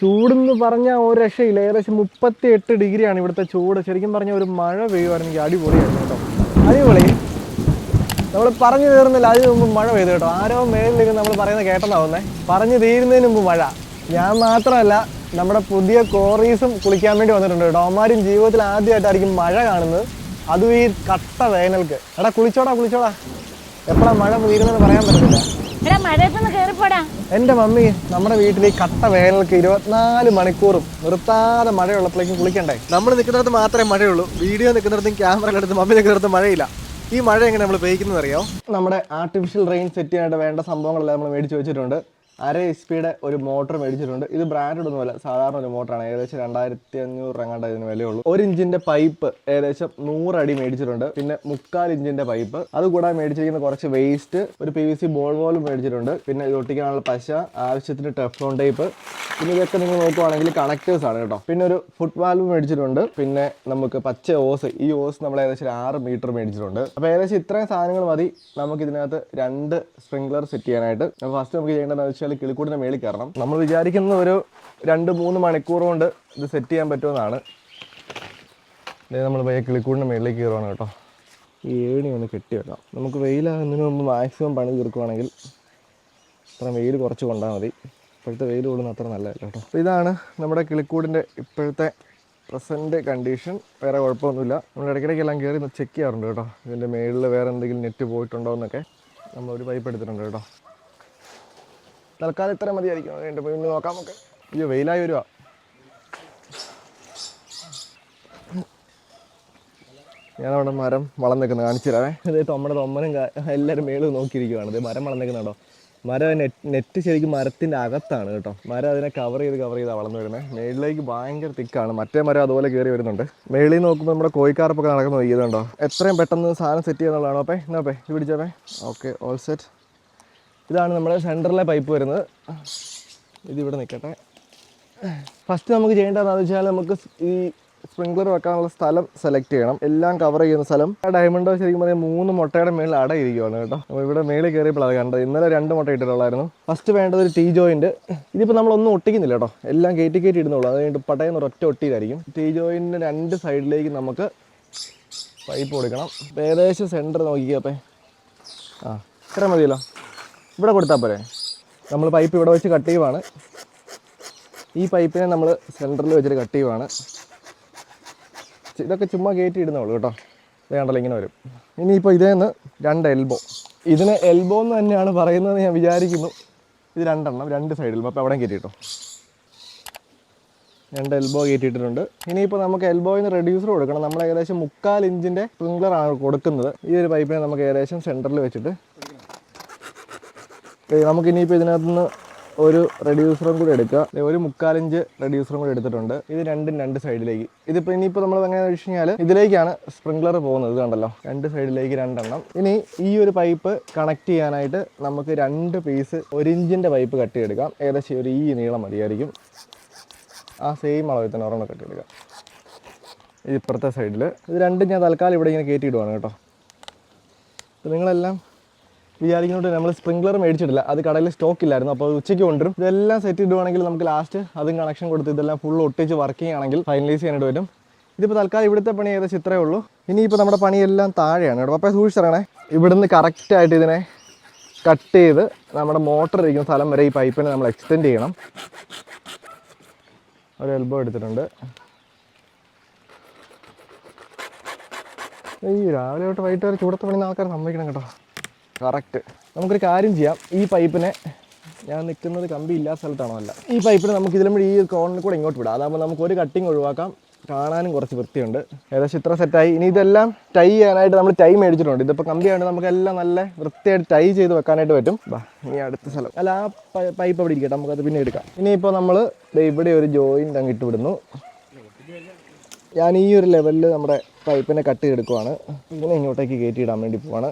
ചൂടെന്ന് പറഞ്ഞാൽ ഒരു രക്ഷയില്ല. ഏകദേശം മുപ്പത്തി എട്ട് ഡിഗ്രിയാണ് ഇവിടുത്തെ ചൂട്. ശരിക്കും പറഞ്ഞാൽ ഒരു മഴ പെയ്യുവാണെങ്കിൽ അടിപൊളിയായിരുന്നു കേട്ടോ. അടിപൊളി. നമ്മൾ പറഞ്ഞു തീർന്നില്ല. അതിന് മുമ്പ് മഴ പെയ്തു കേട്ടോ. ആരോ മേലിൽ നമ്മൾ പറയുന്നത് കേട്ടതാവുന്നേ പറഞ്ഞു തീരുന്നതിന് മുമ്പ് മഴ. ഞാൻ മാത്രമല്ല നമ്മുടെ പുതിയ കോറീസും കുളിക്കാൻ വേണ്ടി വന്നിട്ടുണ്ട് കേട്ടോ. അവന്മാരും ജീവിതത്തിൽ ആദ്യമായിട്ടായിരിക്കും മഴ കാണുന്നത്. അതും ഈ കട്ട വേനൽക്ക്. എടാ കുളിച്ചോടാ കുളിച്ചോടാ. എപ്പോഴാണ് മഴ തീരുന്നതെന്ന് പറയാൻ പറ്റത്തില്ല. എന്റെ മമ്മി നമ്മുടെ വീട്ടിൽ ഈ കട്ട വേനൽക്ക് ഇരുപത്തിനാല് മണിക്കൂറും നിർത്താതെ മഴയുള്ളപ്പോഴേക്കും കുളിക്കണ്ടേ? നമ്മൾ നിൽക്കുന്നിടത്ത് മാത്രമേ മഴയുള്ളൂ. വീഡിയോ നിൽക്കുന്നിടത്തും ക്യാമറ എടുത്ത് മമ്മി നിൽക്കുന്നിടത്ത് മഴയില്ല. ഈ മഴ എങ്ങനെ നമ്മൾ പെയ്ക്കുന്നത് അറിയാം നമ്മുടെ ആർട്ടിഫിഷ്യൽ റെയിൻ സെറ്റ് ചെയ്യാനായിട്ട് വേണ്ട സംഭവങ്ങളെല്ലാം നമ്മൾ മേടിച്ച് വെച്ചിട്ടുണ്ട്. അര എച്ച് പിയുടെ ഒരു മോട്ടർ മേടിച്ചിട്ടുണ്ട്. ഇത് ബ്രാൻഡഡ് ഒന്നുമല്ല സാധാരണ ഒരു മോട്ടറാണ് ഏകദേശം രണ്ടായിരത്തി അഞ്ഞൂറ് എങ്ങാണ്ട് ഇതിന് വിലയുള്ളൂ. ഒരു ഇഞ്ചിന്റെ പൈപ്പ് ഏകദേശം നൂറടി മേടിച്ചിട്ടുണ്ട്. പിന്നെ മുക്കാൽ ഇഞ്ചിന്റെ പൈപ്പ് അതുകൂടാതെ മേടിച്ചിരിക്കുന്ന കുറച്ച് വേസ്റ്റ് ഒരു പി വി സി ബോൾ പോലും മേടിച്ചിട്ടുണ്ട്. പിന്നെ ഒട്ടിക്കാനുള്ള പശ ആവശ്യത്തിന് ടെഫ്ലോൺ ടൈപ്പ് പിന്നെ ഇതൊക്കെ നിങ്ങൾ നോക്കുവാണെങ്കിൽ കണക്ടേഴ്സ് ആണ് കേട്ടോ. പിന്നെ ഒരു ഫുട് വാൽവ് മേടിച്ചിട്ടുണ്ട്. പിന്നെ നമുക്ക് പച്ച ഓസ് ഈ ഓസ് നമ്മൾ ഏകദേശം ആറ് മീറ്റർ മേടിച്ചിട്ടുണ്ട്. അപ്പോൾ ഏകദേശം ഇത്രയും സാധനങ്ങൾ മതി. നമുക്ക് ഇതിനകത്ത് രണ്ട് സ്പ്രിംഗ്ലർ സെറ്റ് ചെയ്യാനായിട്ട്. അപ്പോൾ ഫസ്റ്റ് നമുക്ക് ചെയ്യേണ്ടതെന്ന് വെച്ചാൽ കിളിക്കൂടിന്റെ മേളിൽ കയറണം. നമ്മൾ വിചാരിക്കുന്ന ഒരു രണ്ട് മൂന്ന് മണിക്കൂർ കൊണ്ട് ഇത് സെറ്റ് ചെയ്യാൻ പറ്റുമെന്നാണ്. നമ്മൾ പയ്യെ കിളിക്കൂടിന്റെ മേളിലേക്ക് കയറുവാണ് കേട്ടോ. ഈ ഏണി ഒന്ന് കെട്ടി വെക്കാം നമുക്ക് വെയിലാകുന്നതിന് മുമ്പ് മാക്സിമം പണി തീർക്കുവാണെങ്കിൽ അത്ര വെയിൽ കുറച്ച് കൊണ്ടാൽ മതി. ഇപ്പോഴത്തെ വെയിൽ കൊള്ളുന്ന അത്ര നല്ലതല്ല കേട്ടോ. അപ്പോൾ ഇതാണ് നമ്മുടെ കിളിക്കൂടിന്റെ ഇപ്പോഴത്തെ പ്രസന്റ് കണ്ടീഷൻ വേറെ കുഴപ്പമൊന്നുമില്ല. നമ്മൾ ഇടയ്ക്കിടയ്ക്കെല്ലാം കയറി ചെക്ക് ചെയ്യാറുണ്ട് കേട്ടോ. ഇതിന്റെ മേളിൽ വേറെ എന്തെങ്കിലും നെറ്റ് പോയിട്ടുണ്ടോ എന്നൊക്കെ. നമ്മൾ ഒരു പൈപ്പ് എടുത്തിട്ടുണ്ട് കേട്ടോ. തൽക്കാലം ഇത്ര മതിയായിരിക്കും. പോയി ഒന്ന് നോക്കാം നമുക്ക്. അയ്യോ വെയിലായി വരുവാ. ഞാനവിടെ മരം വളം നിൽക്കുന്നത് കാണിച്ചു തരാവേ. അതായത് നമ്മുടെ തൊമ്മനും എല്ലാവരും മേളിൽ നോക്കിയിരിക്കുവാണ്. ഇത് മരം വളം നിൽക്കുന്നുണ്ടോ മരം നെറ്റ് ശരിക്കും മരത്തിന്റെ അകത്താണ് കേട്ടോ. മരം അതിനെ കവർ ചെയ്ത് കവർ ചെയ്താണ് വളർന്നു വരുന്നത് മേളിലേക്ക് ഭയങ്കര തിക്കാണ്. മറ്റേ മരം അതുപോലെ കയറി വരുന്നുണ്ട്. മേളിൽ നോക്കുമ്പോൾ നമ്മുടെ കോഴിക്കാർപ്പൊക്കെ നടക്കുന്ന നോക്കിയതുണ്ടോ എത്രയും പെട്ടെന്ന് സാധനം സെറ്റ് ചെയ്യുന്നുള്ളതാണോ അപ്പേ? എന്നാ അപ്പേ ഇത് പിടിച്ചപ്പേ ഓക്കെ ഓൾ സെറ്റ് ഇതാണ് നമ്മുടെ സെന്ററിലെ പൈപ്പ് വരുന്നത്. ഇതിവിടെ നിൽക്കട്ടെ. ഫസ്റ്റ് നമുക്ക് ചെയ്യേണ്ടതെന്ന് വെച്ചാൽ നമുക്ക് ഈ സ്പ്രിംഗ്ലർ വെക്കാനുള്ള സ്ഥലം സെലക്ട് ചെയ്യണം. എല്ലാം കവർ ചെയ്യുന്ന സ്ഥലം. ആ ഡയമണ്ടോ ശരിക്കും പറഞ്ഞാൽ മൂന്ന് മുട്ടയുടെ മേളിൽ അടയിരിക്കുവാണ് കേട്ടോ. അപ്പോൾ ഇവിടെ മേളിൽ കയറിയപ്പോൾ അത് കണ്ടത്. ഇന്നലെ രണ്ട് മുട്ട ഇട്ടിട്ടുള്ളായിരുന്നു. ഫസ്റ്റ് വേണ്ടത് ഒരു ടീ ജോയിന്റ് ഇതിപ്പോൾ നമ്മളൊന്നും ഒട്ടിക്കുന്നില്ല കേട്ടോ. എല്ലാം കയറ്റി കയറ്റി ഇടുന്നുള്ളൂ. അത് കഴിഞ്ഞിട്ട് പട്ടയെന്ന് ഒരൊറ്റ ഒട്ടിയിലായിരിക്കും. ടീ ജോയിന്റിന്റെ രണ്ട് സൈഡിലേക്ക് നമുക്ക് പൈപ്പ് കൊടുക്കണം. ഏകദേശം സെന്റർ നോക്കിക്കപ്പേ ആ ഇത്ര മതിയല്ലോ. ഇവിടെ കൊടുത്താൽ പോരെ. നമ്മൾ പൈപ്പ് ഇവിടെ വെച്ച് കട്ട് ചെയ്യുവാണ്. ഈ പൈപ്പിനെ നമ്മൾ സെന്ററിൽ വെച്ചിട്ട് കട്ട് ചെയ്യുവാണ്. ഇതൊക്കെ ചുമ്മാ കയറ്റി ഇടുന്നുള്ളൂ കേട്ടോ. വേണ്ടല്ലോ ഇങ്ങനെ വരും. ഇനിയിപ്പോൾ ഇതേന്ന് രണ്ട് എൽബോ ഇതിന് എൽബോ എന്ന് തന്നെയാണ് പറയുന്നത് ഞാൻ വിചാരിക്കുന്നു. ഇത് രണ്ടെണ്ണം രണ്ട് സൈഡിലും അപ്പോൾ അവിടെ കയറ്റിട്ടോ രണ്ട് എൽബോ കയറ്റിയിട്ടുണ്ട് ഇനിയിപ്പോൾ നമുക്ക് എൽബോയിൽ നിന്ന് റെഡ്യൂസർ കൊടുക്കണം. നമ്മൾ ഏകദേശം മുക്കാൽ ഇഞ്ചിന്റെ സ്പ്രിംഗ്ലറാണ് കൊടുക്കുന്നത്. ഈ ഒരു പൈപ്പിനെ നമുക്ക് ഏകദേശം സെന്ററിൽ വെച്ചിട്ട് നമുക്ക് ഇനിയിപ്പോൾ ഇതിനകത്ത് നിന്ന് ഒരു റെഡ്യൂസറും കൂടി എടുക്കുക ദേ ഒരു മുക്കാലിഞ്ച് റെഡ്യൂസറും കൂടി എടുത്തിട്ടുണ്ട്. ഇത് രണ്ടും രണ്ട് സൈഡിലേക്ക് ഇതിപ്പോൾ ഇനിയിപ്പോൾ നമ്മൾ എങ്ങനെയാണെന്ന് വെച്ച് കഴിഞ്ഞാൽ ഇതിലേക്കാണ് സ്പ്രിംഗ്ലർ പോകുന്നത്. കണ്ടല്ലോ. രണ്ട് സൈഡിലേക്ക് രണ്ടെണ്ണം. ഇനി ഈ ഒരു പൈപ്പ് കണക്ട് ചെയ്യാനായിട്ട് നമുക്ക് രണ്ട് പീസ് ഒരു ഇഞ്ചിന്റെ പൈപ്പ് കട്ട് ചെയ്തെടുക്കാം. ഏകദേശം ഒരു ഈ നീളം മതിയായിരിക്കും. ആ സെയിം അളവിൽ തന്നെ ഒരെണ്ണം കട്ട് ചെയ്തെടുക്കാം. ഇപ്പുറത്തെ സൈഡിൽ ഇത് രണ്ടും ഞാൻ തൽക്കാലം ഇവിടെ ഇങ്ങനെ കയറ്റിയിടുവാണ് കേട്ടോ. നിങ്ങളെല്ലാം വിചാരിക്കുന്നുണ്ട് നമ്മൾ സ്പ്രിംഗ്ലർ മേടിച്ചിട്ടില്ല. അത് കടയിൽ സ്റ്റോക്ക് ഇല്ലായിരുന്നു. അപ്പോൾ ഉച്ചയ്ക്ക് കൊണ്ടുവരും. ഇതെല്ലാം സെറ്റ് ഇടുവാണെങ്കിൽ നമുക്ക് ലാസ്റ്റ് അതും കണക്ഷൻ കൊടുത്ത് ഇതെല്ലാം ഫുൾ ഒട്ടിച്ച് വർക്കിംഗ് ആണെങ്കിൽ ഫൈനലൈസ് ചെയ്യാനായിട്ട് വരും ഇതിപ്പോൾ തൽക്കാലം ഇവിടുത്തെ പണി ഏകദേശം ഇത്രയേ ഉള്ളൂ. ഇനിയിപ്പോൾ നമ്മുടെ പണിയെല്ലാം താഴെയാണ് കേട്ടോ. അപ്പോൾ സൂക്ഷിച്ചിറങ്ങണേ ഇവിടുന്ന് കറക്റ്റായിട്ട് ഇതിനെ കട്ട് ചെയ്ത് നമ്മുടെ മോട്ടർ ഇരിക്കുന്ന സ്ഥലം വരെ ഈ പൈപ്പിനെ നമ്മൾ എക്സ്റ്റെൻഡ് ചെയ്യണം. ഒരു എൽബോ എടുത്തിട്ടുണ്ട്. ഈ രാവിലെ തൊട്ട് വൈകിട്ട് വരെ ചൂടത്ത് പണിയുന്ന ആൾക്കാർ സമ്മതിക്കണം കേട്ടോ. കറക്റ്റ് നമുക്കൊരു കാര്യം ചെയ്യാം. ഈ പൈപ്പിനെ ഞാൻ നിൽക്കുന്നത് കമ്പി ഇല്ലാത്ത സ്ഥലത്താണോ അല്ല. ഈ പൈപ്പിന് നമുക്ക് ഇതിലും ഈ കോണിൽ കൂടെ ഇങ്ങോട്ട് വിടാം. അതാകുമ്പോൾ നമുക്ക് ഒരു കട്ടിങ് ഒഴിവാക്കാം. കാണാനും കുറച്ച് വൃത്തിയുണ്ട്. ഏകദേശം ഇത്ര സെറ്റായി ഇനി ഇതെല്ലാം ടൈ ചെയ്യാനായിട്ട് നമ്മൾ ടൈ മേടിച്ചിട്ടുണ്ട്. ഇതിപ്പോൾ കമ്പിയാണ് നമുക്ക് എല്ലാം നല്ല വൃത്തിയായിട്ട് ടൈ ചെയ്ത് വെക്കാനായിട്ട് പറ്റും. ബാ ഇനി അടുത്ത സ്ഥലം. അല്ല ആ പൈപ്പ് അവിടെ ഇരിക്കട്ടെ. നമുക്കത് പിന്നെ എടുക്കാം. ഇനിയിപ്പോൾ നമ്മൾ ഇവിടെ ഒരു ജോയിന്റ് അങ്ങ് ഇട്ട് വിടുന്നു. ഞാൻ ഈ ഒരു ലെവലിൽ നമ്മുടെ പൈപ്പിനെ കട്ട് ചെയ്തെടുക്കുവാണ്. ഇങ്ങനെ ഇങ്ങോട്ടേക്ക് കയറ്റിയിടാൻ വേണ്ടി പോവാണ്.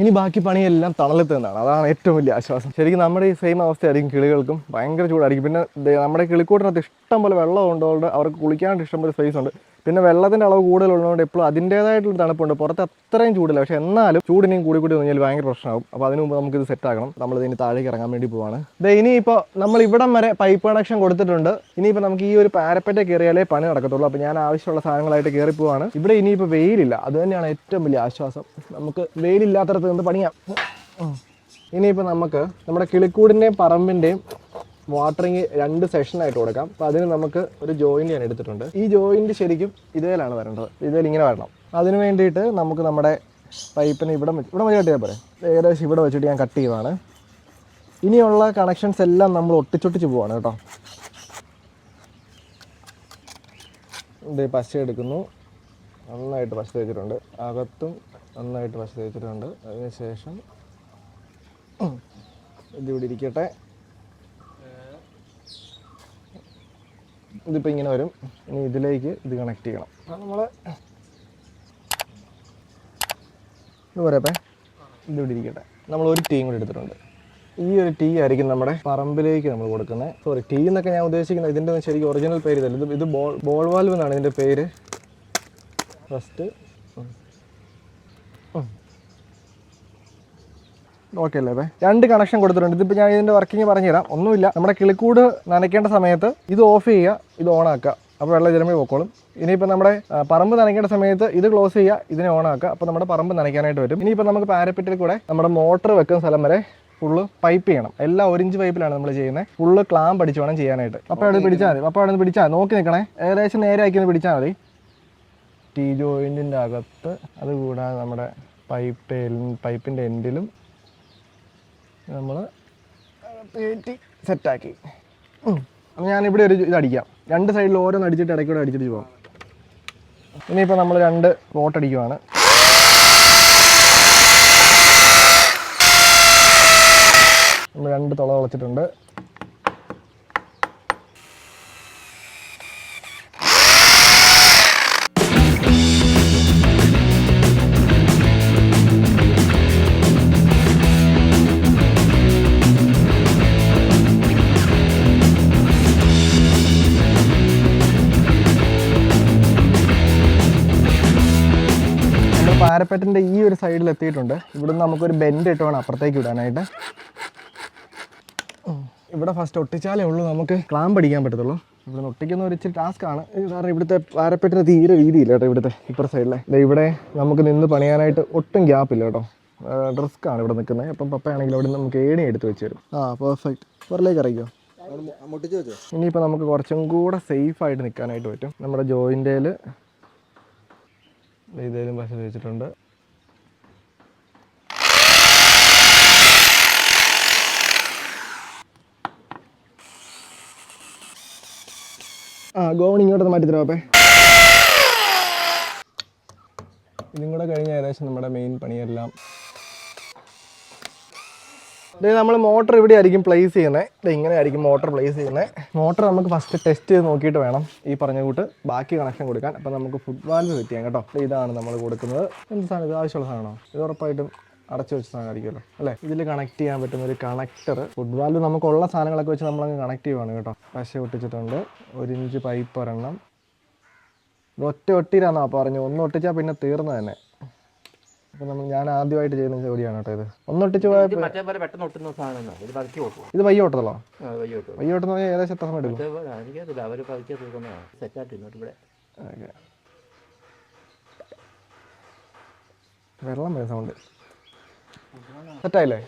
ഇനി ബാക്കി പണിയെല്ലാം തണലത്ത് നിന്നാണ്. അതാണ് ഏറ്റവും വലിയ ആശ്വാസം. ശരിക്കും നമ്മുടെ ഈ സെയിം അവസ്ഥയായിരിക്കും കിളികൾക്കും. ഭയങ്കര ചൂടായിരിക്കും. പിന്നെ നമ്മുടെ കിളിക്കൂട്ടിനകത്ത് ഇഷ്ടം പോലെ വെള്ളം ഉള്ളതുകൊണ്ട് അവർക്ക് കുളിക്കാണ്ട് ഇഷ്ടം പോലെ സ്പേസ് ഉണ്ട്. പിന്നെ വെള്ളത്തിന്റെ അളവ് കൂടുതലുള്ളതുകൊണ്ട് എപ്പോഴും അതിന്റേതായിട്ടുള്ള തണുപ്പുണ്ട്. പുറത്ത് അത്രയും ചൂടില്ല. പക്ഷേ എന്നാലും ചൂടിനെയും കൂടി കൂടി കഴിഞ്ഞാൽ ഭയങ്കര പ്രശ്നമാകും. അപ്പോൾ അതിന് മുമ്പ് നമുക്കിത് സെറ്റ് ആക്കണം. നമ്മൾ ഇതിന് താഴേക്ക് ഇറങ്ങാൻ വേണ്ടി പോവാണ്. ഇത് ഇനിയിപ്പോൾ നമ്മൾ ഇവിടം വരെ പൈപ്പ് കണക്ഷൻ കൊടുത്തിട്ടുണ്ട്. ഇനിയിപ്പോൾ നമുക്ക് ഈ ഒരു പാരപ്പറ്റ കയറിയാലേ പണി നടക്കത്തുള്ളൂ. അപ്പോൾ ഞാൻ ആവശ്യമുള്ള സാധനങ്ങളായിട്ട് കയറി പോവാണ്. ഇവിടെ ഇനിയിപ്പോൾ വെയിലില്ല. അത് തന്നെയാണ് ഏറ്റവും വലിയ ആശ്വാസം. നമുക്ക് വെയിലില്ലാത്തടത്ത് നിന്ന് പണിയാം. ഇനിയിപ്പോൾ നമുക്ക് നമ്മുടെ കിളിക്കൂടിന്റെയും പറമ്പിന്റെയും വാട്ടറിങ് രണ്ട് സെഷൻ ആയിട്ട് കൊടുക്കാം. അപ്പോൾ അതിന് നമുക്ക് ഒരു ജോയിന്റ് ഞാൻ എടുത്തിട്ടുണ്ട്. ഈ ജോയിന്റ് ശരിക്കും ഇതേലാണ് വരേണ്ടത്. ഇതേൽ ഇങ്ങനെ വരണം. അതിന് വേണ്ടിയിട്ട് നമുക്ക് നമ്മുടെ പൈപ്പിന് ഇവിടെ ഇവിടെ വഴി കട്ട് ചെയ്യാൻ പോരെ. ഏകദേശം ഇവിടെ വെച്ചിട്ട് ഞാൻ കട്ട് ചെയ്യുവാണ്. ഇനിയുള്ള കണക്ഷൻസ് എല്ലാം നമ്മൾ ഒട്ടിച്ചൊട്ടിച്ച് പോവാണ് കേട്ടോ. ഇത് പശ എടുക്കുന്നു. നന്നായിട്ട് പശ തേച്ചിട്ടുണ്ട്. അകത്തും നന്നായിട്ട് പശ തേച്ചിട്ടുണ്ട്. അതിനുശേഷം ഇതിവിടെ ഇരിക്കട്ടെ. ഇതിപ്പോൾ ഇങ്ങനെ വരും. ഇനി ഇതിലേക്ക് ഇത് കണക്ട് ചെയ്യണം. നമ്മൾ ഇത് പറയപ്പേ ഇതിവിടെ ഇരിക്കട്ടെ. നമ്മൾ ഒരു ടീം കൂടി എടുത്തിട്ടുണ്ട്. ഈ ഒരു ടീ ആയിരിക്കും നമ്മുടെ പറമ്പിലേക്ക് നമ്മൾ കൊടുക്കുന്നത്. സോറി ടീ എന്നൊക്കെ ഞാൻ ഉദ്ദേശിക്കുന്നത് ഇതിന്റെ ശരിക്കും ഒറിജിനൽ പേര് ഇതല്ല. ഇത് ഇത് ബോൾ ബോൾ വാൽവ് എന്നാണ് ഇതിന്റെ പേര്. ഫസ്റ്റ് ഓക്കെ അല്ലേ രണ്ട് കണക്ഷൻ കൊടുത്തിട്ടുണ്ട്. ഇതിപ്പോൾ ഞാൻ ഇതിന്റെ വർക്കിംഗ് പറഞ്ഞുതരാം. ഒന്നുമില്ല. നമ്മുടെ കിളിക്കൂട് നനയ്ക്കേണ്ട സമയത്ത് ഇത് ഓഫ് ചെയ്യുക ഇത് ഓൺ ആക്കുക. അപ്പോൾ വെള്ളം ജലമേ പോക്കോളും. ഇനിയിപ്പോൾ നമ്മുടെ പറമ്പ് നനയ്ക്കേണ്ട സമയത്ത് ഇത് ക്ലോസ് ചെയ്യുക ഇതിനെ ഓൺ ആക്കുക. അപ്പോൾ നമ്മുടെ പറമ്പ് നനയ്ക്കാനായിട്ട് വരും ഇനിയിപ്പോൾ നമുക്ക് പാരപ്പറ്റിൽ കൂടെ നമ്മുടെ മോട്ടർ വെക്കുന്ന സ്ഥലം വരെ ഫുള്ള് പൈപ്പ് ചെയ്യണം. എല്ലാം ഒരിഞ്ച് പൈപ്പിലാണ് നമ്മൾ ചെയ്യുന്നത്. ഫുള്ള് ക്ലാം പഠിച്ച് വേണം ചെയ്യാനായിട്ട്. അപ്പോൾ അവിടെ പിടിച്ചാൽ മതി. അപ്പോൾ അവിടെ പിടിച്ചാൽ നോക്കി നിൽക്കണേ. ഏകദേശം നേരെ ആക്കി പിടിച്ചാൽ മതി. ടീ ജോയിന്റിന്റെ അകത്ത് അതുകൂടാതെ നമ്മുടെ പൈപ്പ് പൈപ്പിന്റെ എൻഡിലും നമ്മൾ പേറ്റി സെറ്റാക്കി. അപ്പോൾ ഞാനിവിടെ ഒരു ഇത് അടിക്കാം രണ്ട് സൈഡിൽ ഓരോന്ന് അടിച്ചിട്ട് ഇടയ്ക്കൂടെ അടിച്ചിട്ട് പോകാം ഇനിയിപ്പോൾ നമ്മൾ രണ്ട് ബോട്ട് അടിക്കുവാണ്. നമ്മൾ രണ്ട് തുള വളച്ചിട്ടുണ്ട് പാരപ്പറ്റിന്റെ ഈ ഒരു സൈഡിൽ എത്തിയിട്ടുണ്ട്. ഇവിടുന്ന് നമുക്കൊരു ബെൻഡ് ഇട്ട് വേണം അപ്പുറത്തേക്ക് വിടാനായിട്ട്. ഇവിടെ ഫസ്റ്റ് ഒട്ടിച്ചാലേ ഉള്ളൂ നമുക്ക് ക്ലാം പഠിക്കാൻ പറ്റത്തുള്ളൂ. ഇവിടെ ഒട്ടിക്കുന്ന ഒരു ഇച്ചിരി ടാസ്ക് ആണ്. കാരണം ഇവിടുത്തെ പാരപ്പറ്റിന് തീരെ രീതിയില്ല കേട്ടോ ഇവിടുത്തെ ഇപ്പുറ സൈഡിലെ ഇവിടെ നമുക്ക് നിന്ന് പണിയാനായിട്ട് ഒട്ടും ഗ്യാപ്പ് ഇല്ല കേട്ടോ. റിസ്ക് ആണ് ഇവിടെ നിൽക്കുന്നത് അപ്പം പപ്പയാണെങ്കിൽ അവിടെ നമുക്ക് ഏണി എടുത്ത് വെച്ച് തരും. ആ പെർഫെക്റ്റ് പുറത്തേക്ക് അറിയിക്കോ മുട്ടിച്ച് വെച്ചോ ഇനിയിപ്പോൾ നമുക്ക് കുറച്ചും കൂടെ സേഫ് ആയിട്ട് നിൽക്കാനായിട്ട് പറ്റും. നമ്മുടെ ജോയിന്റേൽ ഇതേലും പശ വെച്ചിട്ടുണ്ട് ആ ഗോവൺ ഇങ്ങോട്ട് മാറ്റി തരാം അപ്പേ. ഇതും കൂടെ കഴിഞ്ഞ ഏകദേശം നമ്മുടെ മെയിൻ പണിയെല്ലാം ഇത് നമ്മൾ മോട്ടർ ഇവിടെ ആയിരിക്കും പ്ലേസ് ചെയ്യുന്നത് ഇത് ഇങ്ങനെ ആയിരിക്കും മോട്ടർ പ്ലേസ് ചെയ്യുന്നത് മോട്ടർ നമുക്ക് ഫസ്റ്റ് ടെസ്റ്റ് ചെയ്ത് നോക്കിയിട്ട് വേണം ഈ പറഞ്ഞ കൂട്ട് ബാക്കി കണക്ഷൻ കൊടുക്കാൻ. അപ്പം നമുക്ക് ഫുഡ് വാൽവ് സെറ്റ് ചെയ്യാം കേട്ടോ. ഇത് ഇതാണ് നമ്മൾ കൊടുക്കുന്നത്. എന്ത് സാധനം ഇത്? ആവശ്യമുള്ള സാധനമാണോ? ഇത് ഉറപ്പായിട്ടും അടച്ചു വെച്ച സാധനമായിരിക്കുമല്ലോ അല്ലേ? ഇതിൽ കണക്ട് ചെയ്യാൻ പറ്റുന്ന ഒരു കണക്ടർ ഫുഡ് വാൽവ് നമുക്കുള്ള സാധനങ്ങളൊക്കെ വെച്ച് നമ്മളങ്ങ് കണക്ട് ചെയ്യുവാണ് കേട്ടോ. പശ ഒട്ടിച്ചിട്ടുണ്ട്. ഒരു ഇഞ്ച് പൈപ്പ് ഒരെണ്ണം. ഒറ്റ ഒട്ടിയിലാണെന്നാ പറഞ്ഞു ഒന്ന് ഒട്ടിച്ചാൽ പിന്നെ തീർന്നു തന്നെ നമ്മൾ ഞാൻ ആദ്യമായിട്ട് ചെയ്യുന്ന ജോലിയാണ് കേട്ടോ ഇത്. ഒന്നൊട്ടിച്ച് പോയത് മറ്റേ പോലെ പെട്ടെന്ന് ഒട്ടുന്ന സാധനമാണ് ഇത് പതുക്കി ഓട്ടും ഇത് വയ്യ ഓട്ടതല്ലോ വയ്യ ഓട്ടെന്ന് പറഞ്ഞാൽ ഏകദേശം എത്ര സമയം എടുക്കും? എനിക്കറിയില്ല. അവർ പതുക്കെ തീർക്കുന്നതാണ് സെറ്റായിട്ട് ഇന്നോട്ട് ഇവിടെ. വെള്ളം വരുന്ന സൗണ്ട് സെറ്റായില്ലേ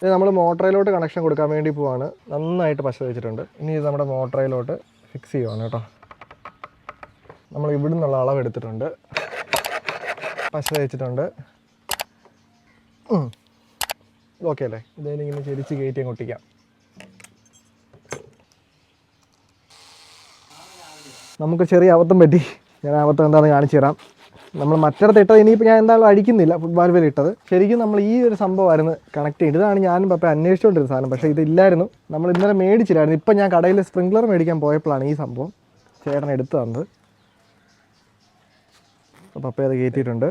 ഇത് നമ്മൾ മോട്ടറയിലോട്ട് കണക്ഷൻ കൊടുക്കാൻ വേണ്ടി പോവാണ്. നന്നായിട്ട് പശ വെച്ചിട്ടുണ്ട് ഇനി ഇത് നമ്മുടെ മോട്ടറയിലോട്ട് ഫിക്സ് ചെയ്യുവാണ് കേട്ടോ. നമ്മൾ ഇവിടെ നിന്നുള്ള അളവ് എടുത്തിട്ടുണ്ട് പശ വെച്ചിട്ടുണ്ട് ഓക്കെ അല്ലേ? ഇതായാലും ഇങ്ങനെ ചെരിച്ച് കയറ്റി കൊട്ടിക്കാം നമുക്ക് ചെറിയ അബദ്ധം പറ്റി. ഞാൻ അബദ്ധം എന്താണെന്ന് കാണിച്ചു തരാം. നമ്മൾ മറ്റിടത്ത് ഇട്ടത് ഇനിയിപ്പോൾ ഞാൻ എന്തായാലും അടിക്കുന്നില്ല ഫുട്ബോൾ വരെ ഇട്ടത്. ശരിക്കും നമ്മൾ ഈ ഒരു സംഭവമായിരുന്നു കണക്ട് ചെയ്ത് ഇതാണ് ഞാനും പപ്പ അന്വേഷിച്ചുകൊണ്ടിരുന്ന സാധനം. പക്ഷേ ഇതില്ലായിരുന്നു നമ്മൾ ഇന്നലെ മേടിച്ചില്ലായിരുന്നു. ഇപ്പം ഞാൻ കടയിൽ സ്പ്രിംഗ്ലർ മേടിക്കാൻ പോയപ്പോഴാണ് ഈ സംഭവം. ചേട്ടൻ എടുത്തു തന്നത്. പപ്പ അത് കയറ്റിയിട്ടുണ്ട്.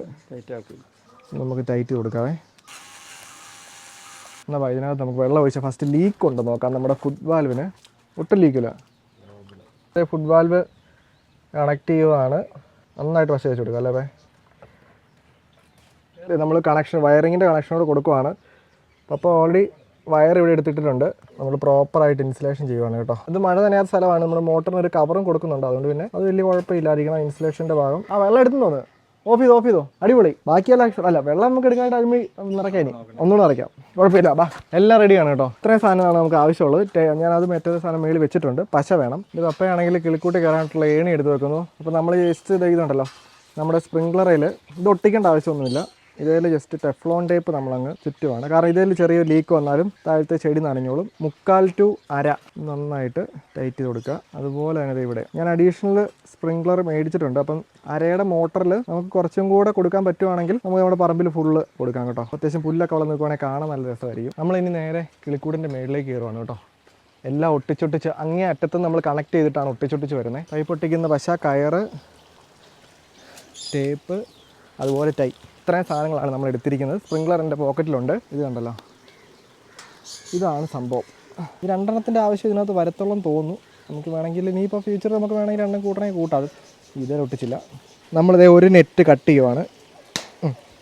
നമുക്ക് ടൈറ്റ് കൊടുക്കാവേ. എന്നാൽ ഇതിനകത്ത് നമുക്ക് വെള്ളം ഒഴിച്ചാൽ ഫസ്റ്റ് ലീക്ക് ഉണ്ട് നോക്കാം നമ്മുടെ ഫുഡ് വാൽവിന് ഒട്ടും ലീക്കില്ല ഫുഡ് വാൽവ് കണക്ട് ചെയ്യുവാണ്. നന്നായിട്ട് വശം വെച്ച് കൊടുക്കുക അല്ലേ നമ്മൾ കണക്ഷൻ വയറിങ്ങിന്റെ കണക്ഷനോട് കൊടുക്കുവാണ്. അപ്പോൾ ഓൾറെഡി വയർ ഇവിടെ എടുത്തിട്ടുണ്ട് നമ്മൾ പ്രോപ്പറായിട്ട് ഇൻസുലേഷൻ ചെയ്യുവാണ് കേട്ടോ. ഇത് മഴ നനയാത്ത സ്ഥലമാണ്. നമ്മൾ മോട്ടറിന് ഒരു കവറും കൊടുക്കുന്നുണ്ട്. അതുകൊണ്ട് പിന്നെ അത് വലിയ കുഴപ്പമില്ലായിരിക്കണം ഇൻസുലേഷന്റെ ഭാഗം. ആ വെള്ളം എടുത്തു തോന്നുന്നു. ഓഫ് ചെയ്തോ ഓഫ് ചെയ്തോ. അടിപൊളി. ബാക്കിയെല്ലാം അല്ല വെള്ളം നമുക്ക് എടുക്കാനായിട്ട് ടൈം നിറയ്ക്കാൻ ഒന്നുകൂടെ നിറയ്ക്കാം. കുഴപ്പമില്ല. ബാ എല്ലാം റെഡിയാണ് കേട്ടോ. ഇത്രയും സാധനമാണ് നമുക്ക് ആവശ്യമുള്ളത്. ഞാൻ അത് മറ്റൊരു സാധനം മേളിൽ വെച്ചിട്ടുണ്ട്. പശ വേണം. ഇത് അപ്പയാണെങ്കിൽ കിളിക്കൂട്ടി കയറാനായിട്ടുള്ള ഏണി എടുത്ത് വെക്കുന്നു. അപ്പോൾ നമ്മൾ ജസ്റ്റ് ഇത് ഇതുണ്ടല്ലോ. നമ്മുടെ സ്പ്രിംഗ്ലറിൽ ഇത് ഒട്ടിക്കേണ്ട ആവശ്യമൊന്നുമില്ല. ഇതിൽ ജസ്റ്റ് ടെഫ്ലോൺ ടേപ്പ് നമ്മളങ്ങ് ചുറ്റുമാണ് കാരണം ഇതേൽ ചെറിയ ലീക്ക് വന്നാലും താഴത്തെ ചെടി നനഞ്ഞോളും. മുക്കാൽ ടു അര നന്നായിട്ട് ടൈറ്റ് ചെയ്ത് കൊടുക്കുക. അതുപോലെ തന്നെ ഇവിടെ. ഞാൻ അഡീഷണൽ സ്പ്രിംഗ്ലർ മേടിച്ചിട്ടുണ്ട്. അപ്പം അരയുടെ മോട്ടറിൽ നമുക്ക് കുറച്ചും കൂടെ കൊടുക്കാൻ പറ്റുവാണെങ്കിൽ നമുക്ക് നമ്മുടെ പറമ്പിൽ ഫുള്ള് കൊടുക്കാം കേട്ടോ. അത്യാവശ്യം പുല്ലൊക്കെ വളർന്ന് നിൽക്കുവാണെങ്കിൽ കാണാൻ നല്ല രസമായിരിക്കും. നമ്മളിനി നേരെ കിളിക്കൂടിന്റെ മേളിലേക്ക് കയറുവാണ് കേട്ടോ. എല്ലാം ഒട്ടിച്ചൊട്ടിച്ച് അങ്ങേ അറ്റത്ത് നമ്മൾ കണക്ട് ചെയ്തിട്ടാണ് ഒട്ടിച്ചൊട്ടിച്ച് വരുന്നത് കൈ പൊട്ടിക്കുന്ന പശ കയറ് ടേപ്പ് അതുപോലെ ടൈ ഇത്രയും സാധനങ്ങളാണ് നമ്മൾ എടുത്തിരിക്കുന്നത്. സ്പ്രിംഗ്ലർ എന്റെ പോക്കറ്റിലുണ്ട് ഇത് കണ്ടല്ലോ. ഇതാണ് സംഭവം. ഈ രണ്ടെണ്ണത്തിന്റെ ആവശ്യം ഇതിനകത്ത് വരത്തുള്ളെന്ന് തോന്നുന്നു. നമുക്ക് വേണമെങ്കിൽ ഇനിയിപ്പോൾ ഫ്യൂച്ചർ നമുക്ക് വേണമെങ്കിൽ രണ്ടും കൂട്ടണമെങ്കിൽ കൂട്ടാം. ഇതേ ഒട്ടിച്ചില്ല. നമ്മളിതേ ഒരു നെറ്റ് കട്ട് ചെയ്യുവാണ്.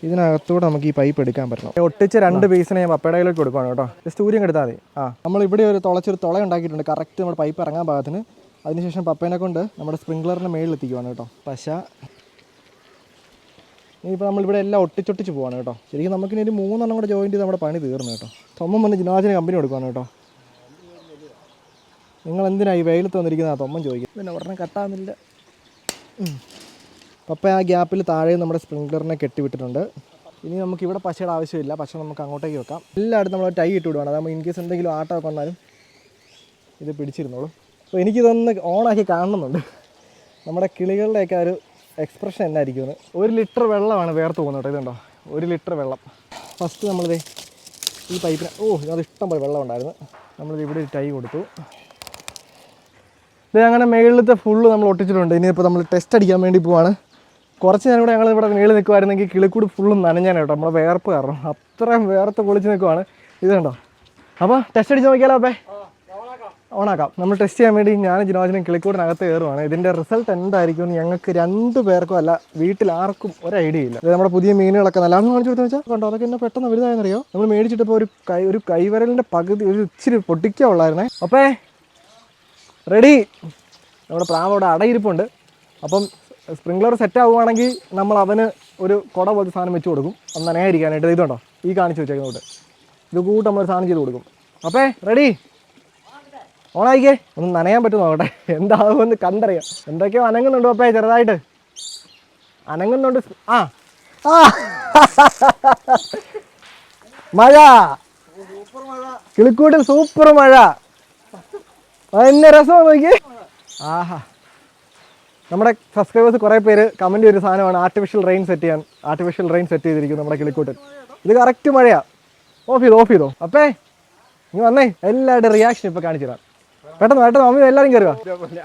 ഇതിനകത്തൂടെ നമുക്ക് ഈ പൈപ്പ് എടുക്കാൻ പറ്റണം. ഒട്ടിച്ച് രണ്ട് പീസിനെ ഞാൻ പപ്പയുടെ കയ്യിലേക്ക് കൊടുക്കുകയാണ് കേട്ടോ. ജസ്റ്റ് ഊരിയും എടുത്താൽ മതി. ആ. നമ്മൾ ഇവിടെ ഒരു തുളച്ചൊരു തുള ഉണ്ടാക്കിയിട്ടുണ്ട്. കറക്റ്റ് നമ്മുടെ പൈപ്പ് ഇറങ്ങാൻ പാകത്തിന് അതിനുശേഷം പപ്പേനെ കൊണ്ട് നമ്മുടെ സ്പ്രിംഗ്ലറിന്റെ മേളിൽ എത്തിക്കുവാണ് കേട്ടോ. പശ. ഇനിയിപ്പോൾ നമ്മളിവിടെ എല്ലാം ഒട്ടിച്ചൊട്ടിച്ച് പോവാണ് കേട്ടോ. ശരിക്കും നമുക്കിനി ഒരു മൂന്നെണ്ണം കൂടെ ജോയിൻ ചെയ്ത് നമ്മുടെ പണി തീർന്നു കേട്ടോ. തൊമ്മൻ വന്ന് ജിനാജിന് കമ്പനി കൊടുക്കുവാണ് കേട്ടോ. നിങ്ങൾ എന്തിനാണ് ഈ വെയിലത്ത് വന്നിരിക്കുന്നത് ആ തൊമ്മൻ ചോദിക്കും. പിന്നെ ഉടനെ കട്ടാകുന്നില്ല. പപ്പ ആ ഗ്യാപ്പിൽ താഴെ നമ്മുടെ സ്പ്രിംഗ്ലറിനെ കെട്ടിവിട്ടിട്ടുണ്ട് ഇനി നമുക്ക് ഇവിടെ പശയുടെ ആവശ്യമില്ല. പശ നമുക്ക് അങ്ങോട്ടേക്ക് വെക്കാം. എല്ലായിടത്തും നമ്മൾ ടൈ ഇട്ട് വിടുവാണ്. അതാകുമ്പോൾ ഇൻ കേസ് എന്തെങ്കിലും ആട്ടമൊക്കെ വന്നാലും ഇത് പിടിച്ചിരുന്നോളൂ. അപ്പോൾ എനിക്കിതൊന്ന് ഓണാക്കി കാണുന്നുണ്ട്. നമ്മുടെ കിളികളുടെയൊക്കെ ഒരു എക്സ്പ്രഷൻ എന്നായിരിക്കും ഒരു ലിറ്റർ വെള്ളമാണ് വേർത്ത് പോകുന്നത് കേട്ടോ ഇതുണ്ടോ? ഒരു ലിറ്റർ വെള്ളം. ഫസ്റ്റ് നമ്മളിത് ഈ പൈപ്പിന് ഓ അത് ഇഷ്ടം പോലെ വെള്ളം ഉണ്ടായിരുന്നു. നമ്മളിത് ഇവിടെ ഒരു ടൈ കൊടുത്തു. ഇത് അങ്ങനെ മേളിലത്തെ ഫുള്ള് നമ്മൾ ഒട്ടിച്ചിട്ടുണ്ട്. ഇനിയിപ്പോൾ നമ്മൾ ടെസ്റ്റ് അടിക്കാൻ വേണ്ടി പോവാണ്. കുറച്ച് നേരം കൂടെ ഞങ്ങൾ ഇവിടെ മേളിൽ നിൽക്കുമായിരുന്നെങ്കിൽ കിളിക്കൂട് ഫുള്ളും നനഞ്ഞാണ് കേട്ടോ നമ്മളെ വേർപ്പ് കാരണം. അത്രയും വേർത്ത് പൊളിച്ച് നിൽക്കുവാണ്. ഇത് കണ്ടോ? അപ്പോൾ ടെസ്റ്റ് അടിച്ച് നോക്കിയാലോ അപ്പേ? ഓണാക്കാം. നമ്മൾ ടെസ്റ്റ് ചെയ്യാൻ വേണ്ടി ഞാൻ ജിനോജിനും കിളിക്കൂടിനകത്ത് കയറുവാണ്. ഇതിന്റെ റിസൾട്ട് എന്തായിരിക്കും എന്ന് ഞങ്ങൾക്ക് രണ്ടു പേർക്കും അല്ല വീട്ടിൽ ആർക്കും ഒരു ഐഡിയ ഇല്ല. നമ്മുടെ പുതിയ മീനുകളൊക്കെ നല്ലതെന്ന് കാണിച്ചു കൊടുത്തു വെച്ചാൽ കണ്ടോ? അതൊക്കെ എന്നെ പെട്ടെന്ന് വലുതായെന്നറിയോ? നമ്മൾ മേടിച്ചിട്ടിപ്പോൾ ഒരു കൈ ഒരു കൈവരലിന്റെ പകുതി ഒരു ഇച്ചിരി പൊട്ടിക്കുക ഉള്ളായിരുന്നേ. അപ്പേ റെഡി നമ്മുടെ പ്രാവ് അവിടെ അടയിരിപ്പുണ്ട്. അപ്പം സ്പ്രിംഗ്ലർ സെറ്റ് ആവുകയാണെങ്കിൽ നമ്മൾ അവന് ഒരു കുട പോലത്തെ സാധനം വെച്ച് കൊടുക്കും. അന്ന് നനയായിരിക്കാനായിട്ട് ഇതുണ്ടോ ഈ കാണിച്ചു വെച്ചേക്കുന്നോട്ട് ഇത് കൂട്ടം ഒരു സാധനം ചെയ്ത് കൊടുക്കും. അപ്പേ റെഡി ഓണായിക്കേ ഒന്ന് നനയാൻ പറ്റും നോക്കട്ടെ. എന്താകുമെന്ന് കണ്ടറിയാം. എന്തൊക്കെയോ അനങ്ങുന്നുണ്ടോ അപ്പേ ചെറുതായിട്ട്. അനങ്ങുന്നുണ്ട്. ആ. ആ. മഴ. കിളിക്കൂട്ടിൽ സൂപ്പർ മഴ. എന്നെ രസം നോക്കി ആഹാ. നമ്മുടെ സബ്സ്ക്രൈബേഴ്സ് കുറേ പേര് കമന്റ് ഒരു സാധനമാണ് ആർട്ടിഫിഷ്യൽ റെയിൻ സെറ്റ് ചെയ്യാൻ ആർട്ടിഫിഷ്യൽ റെയിൻ സെറ്റ് ചെയ്തിരിക്കും നമ്മുടെ കിളിക്കൂട്ടിൽ. ഇത് കറക്റ്റ് മഴയാ. ഓഫ് ചെയ്തോ ഓഫ് ചെയ്തോ. അപ്പേ നീ വന്നേ. എല്ലാവരുടെ റിയാക്ഷൻ ഇപ്പൊ കാണിച്ചു തരാം പെട്ടെന്ന് പെട്ടെന്ന് അമ്മ എല്ലാരും കയറുക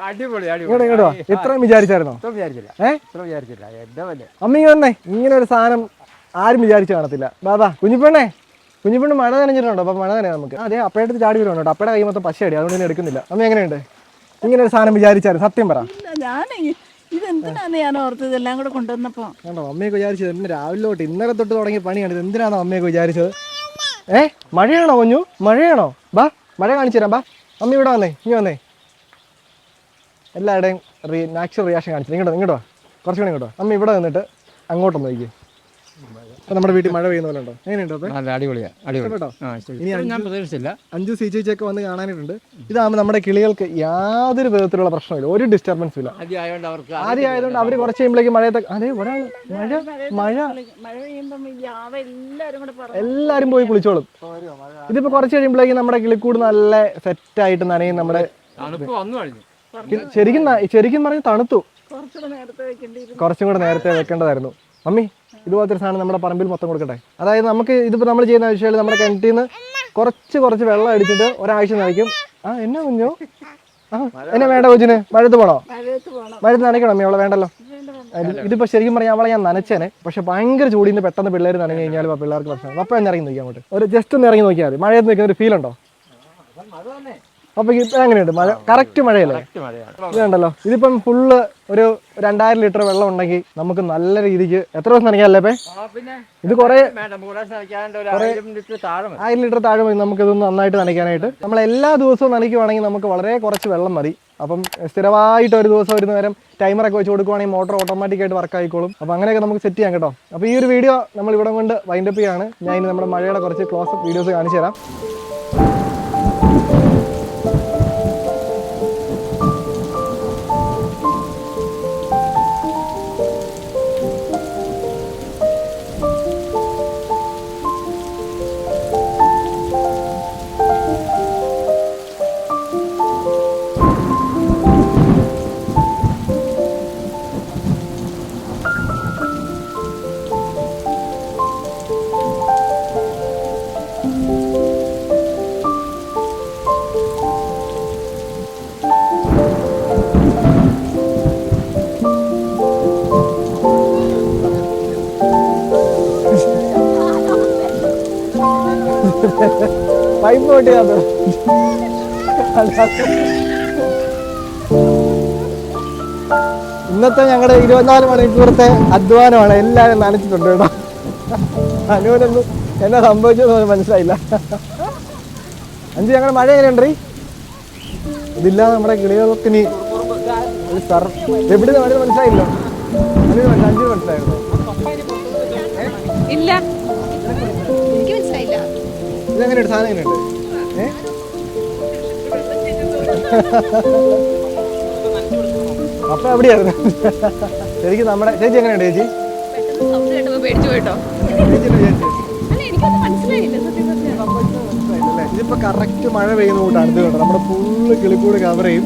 അടിപൊളി ഇങ്ങോട്ട് ഇങ്ങോട്ട് വാ. ഇത്രയും വിചാരിച്ചായിരുന്നോ? അമ്മ ഇങ്ങനെ വന്നേ. ഇങ്ങനെ ഒരു സാധനം ആരും വിചാരിച്ചു കാണത്തില്ല. ബാബാ കുഞ്ഞിപ്പെണ്ണേ. കുഞ്ഞിപ്പെണ്ണ് മഴ നനഞ്ഞിട്ടുണ്ടോ? അപ്പൊ മഴ നനയാ നമുക്ക്. അതെ അപ്പയുടെ ചാടി വരുന്നുണ്ടോ അപ്പയുടെ കൈ മൊത്തം പശയടി. അതുകൊണ്ട് ഞാൻ എടുക്കുന്നില്ല. അമ്മ എങ്ങനെയുണ്ട്? ഇങ്ങനെ ഒരു സാധനം വിചാരിച്ചായിരുന്നു. സത്യം പറ. ഞാൻ ഇതെന്തിനാന്ന് ഞാൻ ഓർത്തത്? ഇതെല്ലാം കൂടെ കൊണ്ടുവന്നപ്പോ. കണ്ടോ? അമ്മയൊക്കെ വിചാരിച്ചത് ഇന്ന് രാവിലെ തൊട്ട് ഇന്നലെ തൊട്ട് തുടങ്ങിയ പണിയാണ്. ഇത് എന്തിനാണോ അമ്മയൊക്കെ വിചാരിച്ചത്? ഏ? മഴയാണോ കുഞ്ഞു? മഴയാണോ? ബാ മഴ കാണിച്ചു ബാ. അമ്മ ഇവിടെ വന്നേ ഇനി വന്നേ. എല്ലാവരുടെയും റീ നാച്ചുറൽ റിയാക്ഷൻ കാണിച്ചു. ഇങ്ങോട്ടോ ഇങ്ങോട്ടോ കുറച്ചുകൂടി ഇങ്ങോട്ടോ അമ്മ ഇവിടെ നിന്നിട്ട് അങ്ങോട്ടൊന്ന് നോക്കി അപ്പൊ നമ്മുടെ വീട്ടിൽ മഴ പെയ്യുന്ന പോലെ ഉണ്ടോ? എങ്ങനെയുണ്ടോ നല്ല അടിപൊളിയാ അടിപൊളി. ഞാൻ പ്രതീക്ഷിച്ചില്ല. അഞ്ചു സി ചേച്ചിയൊക്കെ വന്ന് കാണാനായിട്ടുണ്ട് ഇതാകുമ്പോൾ നമ്മുടെ കിളികൾക്ക് യാതൊരു വിധത്തിലുള്ള പ്രശ്നമില്ല. ഒരു ഡിസ്റ്റർബൻസും ഇല്ല. ആദ്യം ആയതുകൊണ്ട് അവർ കുറച്ച് കഴിയുമ്പോഴേക്കും മഴയത്തെ അതെ ഒരാൾ മഴ മഴ. എല്ലാരും പോയി കുളിച്ചോളും. ഇതിപ്പോ കുറച്ച് കഴിയുമ്പോഴേക്കും നമ്മുടെ കിളിക്കൂട് നല്ല സെറ്റ് ആയിട്ട് നനയും നമ്മുടെ ശരിക്കും ന- ശരിക്കും പറഞ്ഞ് തണുത്തു. കുറച്ചുകൂടെ നേരത്തെ വെക്കേണ്ടി കുറച്ചും കൂടെ നേരത്തെ വെക്കേണ്ടതായിരുന്നു. മമ്മി ഇതുപോലത്തെ ഒരു സാധനം നമ്മുടെ പറമ്പിൽ മൊത്തം കൊടുക്കട്ടെ. അതായത് നമുക്ക് ഇതിപ്പോൾ നമ്മൾ ചെയ്യുന്ന ആവശ്യമില്ല. നമ്മുടെ കിണറ്റിൽ നിന്ന് കുറച്ച് കുറച്ച് വെള്ളം അടിച്ചിട്ട് ഒരാഴ്ച നനയ്ക്കും ആ എന്നാ കുഞ്ഞു? ആ എന്നാ വേണ്ട കൊച്ചിന്? മഴത്ത് പോണോ? മഴത്ത് നനയ്ക്കണം അമ്മ അവളെ? വേണ്ടല്ലോ. ഇതിപ്പോൾ ഇതിപ്പോ ശരിക്കും പറഞ്ഞാൽ അവളെ ഞാൻ നനച്ചേനെ. പക്ഷെ ഭയങ്കര ചൂടിന്ന് പെട്ടെന്ന് പിള്ളേർ നനഞ്ഞു കഴിഞ്ഞാൽ പിള്ളേർക്ക് പ്രശ്നം അപ്പൊ ഞാൻ ഇറങ്ങി നോക്കിയാൽ അങ്ങോട്ട്. ഒരു ജസ്റ്റ് ഒന്ന് ഇറങ്ങി നോക്കിയാൽ മതി. മഴയത്ത് നിൽക്കുന്ന ഒരു ഫീൽ ഉണ്ടോ? അപ്പൊ എങ്ങനെയുണ്ട്? മഴ കറക്റ്റ് മഴയല്ലേ? കറക്റ്റ് മഴയാണ്. ഇത് ഇതിപ്പം ഫുള്ള് ഒരു രണ്ടായിരം ലിറ്റർ വെള്ളം ഉണ്ടെങ്കിൽ നമുക്ക് നല്ല രീതിക്ക് എത്ര ദിവസം നനയ്ക്കാല്ലേ പിന്നെ ഇത് കുറേ ആയിരം ലിറ്റർ താഴെ മതി. ആയിരം ലിറ്റർ താഴെ മതി. നമുക്ക് ഇതൊന്ന് നന്നായിട്ട് നനയ്ക്കാനായിട്ട്. നമ്മൾ എല്ലാ ദിവസവും നനയ്ക്കുവാണെങ്കിൽ നമുക്ക് വളരെ കുറച്ച് വെള്ളം മതി. അപ്പം സ്ഥിരമായിട്ട് ഒരു ദിവസം ഒരു നേരം ടൈമറൊക്കെ വെച്ച് കൊടുക്കുവാണെങ്കിൽ മോട്ടർ ഓട്ടോമാറ്റിക്കായിട്ട് വർക്ക് ആയിക്കോളും. അപ്പോൾ അങ്ങനെയൊക്കെ നമുക്ക് സെറ്റ് ചെയ്യാം കേട്ടോ. അപ്പോൾ ഈ ഒരു വീഡിയോ നമ്മൾ ഇവിടെ കൊണ്ട് വൈൻഡപ്പ് ചെയ്യാണ്. ഞാൻ ഇനി നമ്മുടെ മഴയുടെ കുറച്ച് ക്ലോസ് വീഡിയോസ് കാണിച്ചു തരാം. പൈപ്പ് പൊട്ടിയത് ഇന്നത്തെ ഞങ്ങളുടെ ഇരുപത്തിനാല് മണിക്കൂറത്തെ അധ്വാനമാണ് എല്ലാവരും നനച്ചിട്ടുണ്ട് കേട്ടോ. അനുവിനൊന്നും എന്നാ സംഭവിച്ചതെന്ന് മനസ്സിലായില്ല. അഞ്ച് ഞങ്ങളുടെ മഴ എങ്ങനെയുണ്ട് ഇതില്ലാതെ നമ്മുടെ കിളികൾക്ക് ഇനി സർ എവിടെ നിന്ന് മനസ്സിലായില്ലോ? അഞ്ചിന് മനസ്സിലായിരുന്നു ഇല്ല. ഇതെങ്ങനെയുണ്ട്? സാധനം എങ്ങനെയുണ്ട് ഏ? അപ്പൊ എവിടെയായിരുന്നു ശരിക്കും നമ്മുടെ ചേച്ചി എങ്ങനെയുണ്ട് ചേച്ചി? ഇതിപ്പോ കറക്റ്റ് മഴ പെയ്യുന്ന കൂട്ടാണ്. ഇത് കേട്ടോ നമ്മുടെ ഫുള്ള് കിളിക്കൂട് കവർ ചെയ്യും.